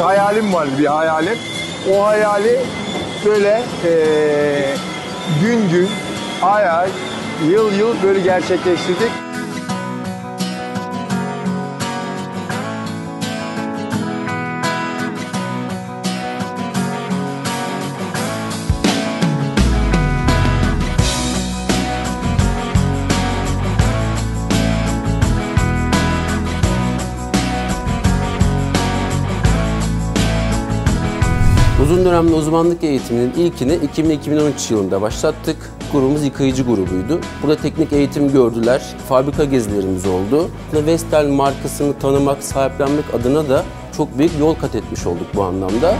hayalim var bir hayalim. O hayali böyle eee, gün gün, ay ay, yıl yıl böyle gerçekleştirdik. Uzun dönemli uzmanlık eğitiminin ilkini 2000-2013 yılında başlattık. Grubumuz yıkayıcı grubuydu. Burada teknik eğitim gördüler, fabrika gezilerimiz oldu. Ve Vestel markasını tanımak, sahiplenmek adına da çok büyük yol kat etmiş olduk bu anlamda.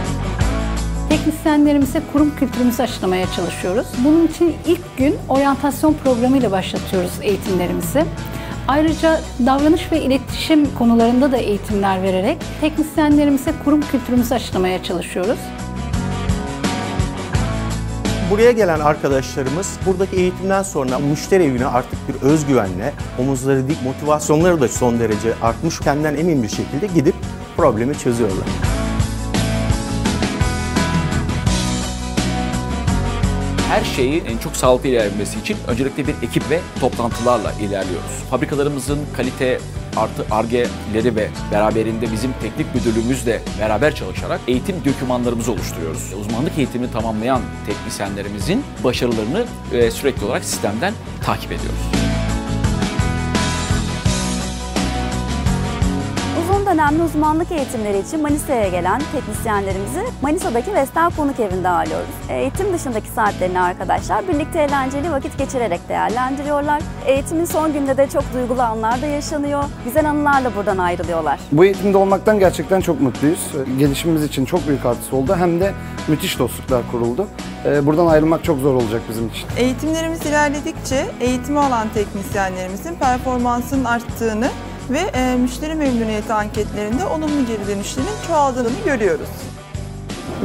Teknisyenlerimize kurum kültürümüzü aşılamaya çalışıyoruz. Bunun için ilk gün oryantasyon programıyla başlatıyoruz eğitimlerimizi. Ayrıca davranış ve iletişim konularında da eğitimler vererek teknisyenlerimize kurum kültürümüzü aşılamaya çalışıyoruz. Buraya gelen arkadaşlarımız buradaki eğitimden sonra müşteri evine artık bir özgüvenle, omuzları dik, motivasyonları da son derece artmış, kendinden emin bir şekilde gidip problemi çözüyorlar. Her şeyi çok sağlıklı ilerlemesi için öncelikle bir ekip ve toplantılarla ilerliyoruz. Fabrikalarımızın kalite artı argeleri ve beraberinde bizim teknik müdürlüğümüzle beraber çalışarak eğitim dokümanlarımızı oluşturuyoruz. Uzmanlık eğitimini tamamlayan teknisyenlerimizin başarılarını e, sürekli olarak sistemden takip ediyoruz. Uzun dönemli uzmanlık eğitimleri için Manisa'ya gelen teknisyenlerimizi Manisa'daki Vestel Konuk Evi'nde ağırlıyoruz. Eğitim dışındaki saatlerini arkadaşlar birlikte eğlenceli vakit geçirerek değerlendiriyorlar. Eğitimin son günde de çok duygulu anlar da yaşanıyor. Güzel anılarla buradan ayrılıyorlar. Bu eğitimde olmaktan gerçekten çok mutluyuz. Gelişimimiz için çok büyük artısı oldu. Hem de müthiş dostluklar kuruldu. Ee, Buradan ayrılmak çok zor olacak bizim için. Eğitimlerimiz ilerledikçe eğitimi alan teknisyenlerimizin performansının arttığını ve e, müşteri memnuniyeti anketlerinde olumlu geri dönüşlerin çoğaldığını görüyoruz.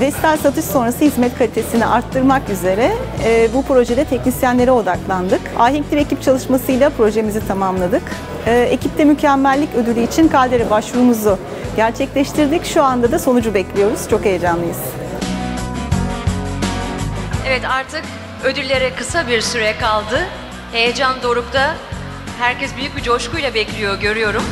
Vestel satış sonrası hizmet kalitesini arttırmak üzere e, bu projede teknisyenlere odaklandık. Ahenkli bir ekip çalışmasıyla projemizi tamamladık. E, ekipte mükemmellik ödülü için Kaldere başvurumuzu gerçekleştirdik. Şu anda da sonucu bekliyoruz. Çok heyecanlıyız. Evet artık ödüllere kısa bir süre kaldı. Heyecan dorukta. Herkes büyük bir coşkuyla bekliyor görüyorum.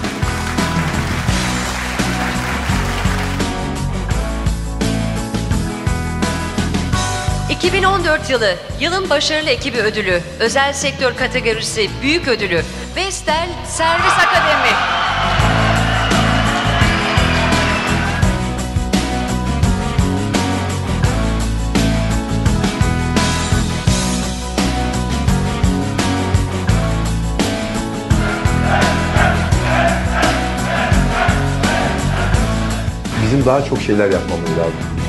...2014 yılı yılın başarılı ekibi ödülü, özel sektör kategorisi büyük ödülü, Vestel Servis Akademi. Daha çok şeyler yapmamız lazım.